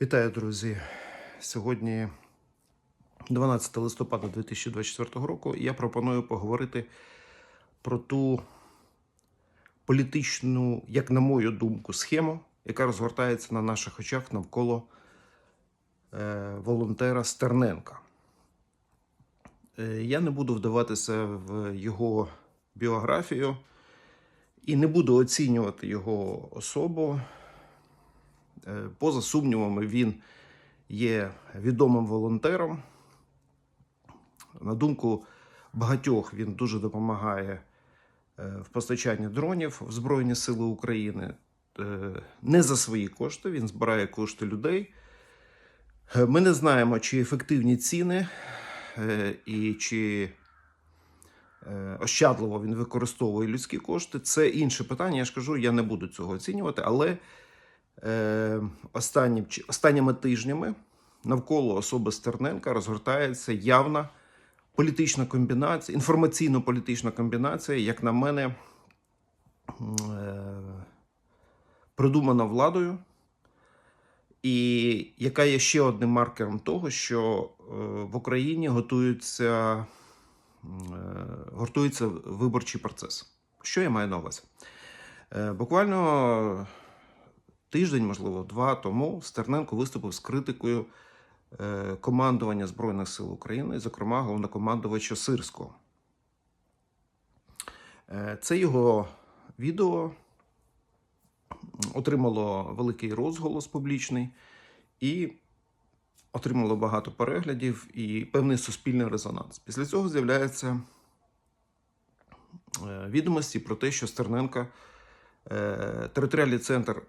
Вітаю, друзі. Сьогодні 12 листопада 2024 року. Я пропоную поговорити про ту політичну, як на мою думку, схему, яка розгортається на наших очах навколо е, волонтера Стерненка. Е, я не буду вдаватися в його біографію і не буду оцінювати його особу. Е, Поза сумнівами, він є відомим волонтером. На думку багатьох, він дуже допомагає е, в постачанні дронів в Збройні Сили України. Е, Не за свої кошти, він збирає кошти людей. Ми не знаємо, чи ефективні ціни і чи ощадливо він використовує людські кошти. Це інше питання. Я ж кажу, я не буду цього оцінювати, але е, останнім, чи- останніми тижнями навколо особи Стерненка розгортається явна політична комбінація, інформаційно-політична комбінація, як на мене, е, придумана владою, і яка є ще одним маркером того, що е, в Україні готується, готується виборчий процес. Що я маю на увазі? Буквально тиждень, можливо, два тому Стерненко виступив з критикою е, командування Збройних сил України, зокрема головнокомандувача Сирського. Е, Це його відео отримало великий розголос публічний і отримало багато переглядів і певний суспільний резонанс. Після цього з'являються е, відомості про те, що Стерненка територіальний центр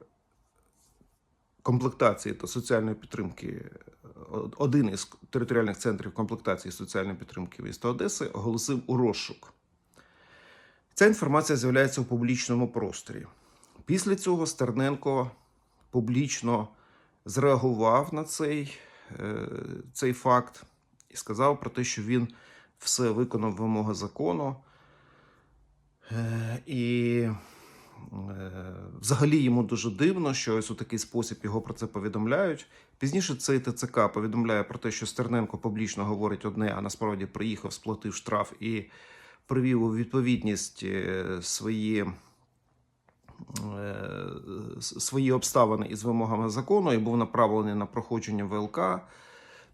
комплектації та соціальної підтримки, один із територіальних центрів комплектації соціальної підтримки міста Одеси оголосив у розшук. Ця інформація з'являється у публічному просторі. Після цього Стерненко публічно зреагував на цей, е, цей факт і сказав про те, що він все виконав вимоги закону. Е, І Е, Взагалі йому дуже дивно, що ось у такий спосіб його про це повідомляють. Пізніше цей ТЦК повідомляє про те, що Стерненко публічно говорить одне, а насправді приїхав, сплатив штраф і привів у відповідність е, свої, е, свої обставини із вимогами закону і був направлений на проходження ВЛК.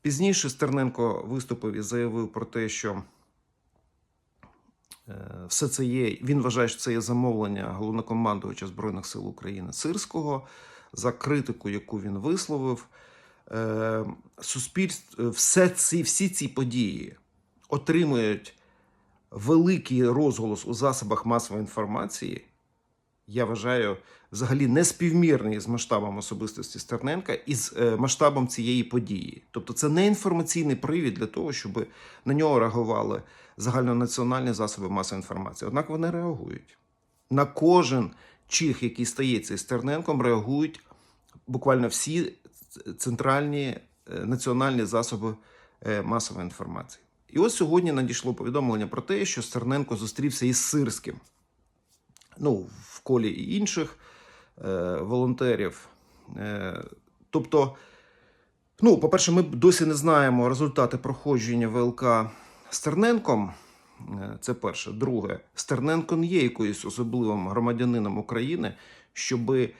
Пізніше Стерненко виступив і заявив про те, що Е, Все це є. Він вважає, що це є замовлення головнокомандувача Збройних сил України Сирського за критику, яку він висловив. Е, Суспільство, все ці, всі ці події отримують великий розголос у засобах масової інформації. Я вважаю, взагалі неспівмірний з масштабом особистості Стерненка і з е, масштабом цієї події. Тобто, це не інформаційний привід для того, щоб на нього реагували загальнонаціональні засоби масової інформації. Однак вони реагують. На кожен чих, який стається із Стерненком, реагують буквально всі центральні е, національні засоби е, масової інформації. І ось сьогодні надійшло повідомлення про те, що Стерненко зустрівся із Сирським. Ну, в колі інших е, волонтерів. Е, тобто, ну, по-перше, ми досі не знаємо результати проходження ВЛК Стерненком. Е, Це перше. Друге, Стерненко не є якоюсь особливим громадянином України, щоби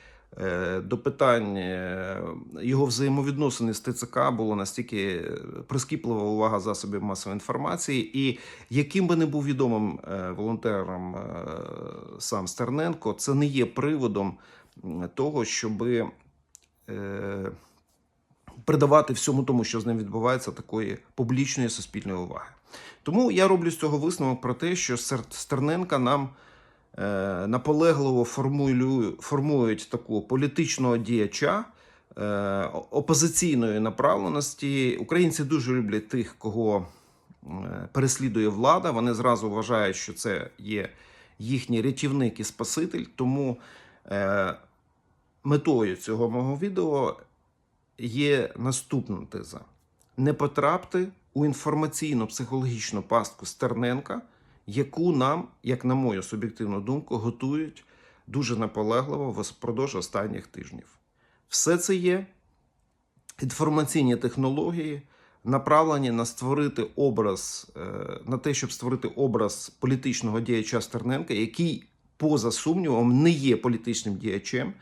до питань е, його взаємовідносини з ТЦК було настільки прискіплива увага засобів масової інформації, і яким би не був відомим е, волонтером е, сам Стерненко, це не є приводом того, щоби е, придавати всьому тому, що з ним відбувається, такої публічної суспільної уваги. Тому я роблю з цього висновок про те, що Стерненка нам е, наполегливо формулює, формують таку політичного діяча е, опозиційної направленості. Українці дуже люблять тих, кого е, переслідує влада. Вони зразу вважають, що це є їхній рятівник і спаситель. Тому е, метою цього мого відео є наступна теза: не потрапти у інформаційно-психологічну пастку Стерненка, яку нам, як на мою суб'єктивну думку, готують дуже наполегливо впродовж останніх тижнів. Все це є інформаційні технології направлені на створити образ, е, на те, щоб створити образ політичного діяча Стерненка, який, поза сумнівом, не є політичним діячем,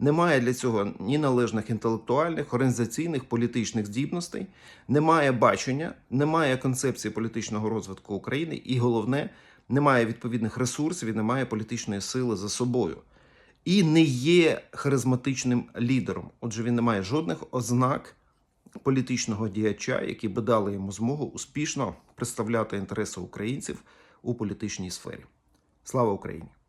не має для цього ні належних інтелектуальних, організаційних, політичних здібностей, немає бачення, немає концепції політичного розвитку України, і головне, немає відповідних ресурсів і немає політичної сили за собою. І не є харизматичним лідером. Отже, він не має жодних ознак політичного діяча, які би дали йому змогу успішно представляти інтереси українців у політичній сфері. Слава Україні!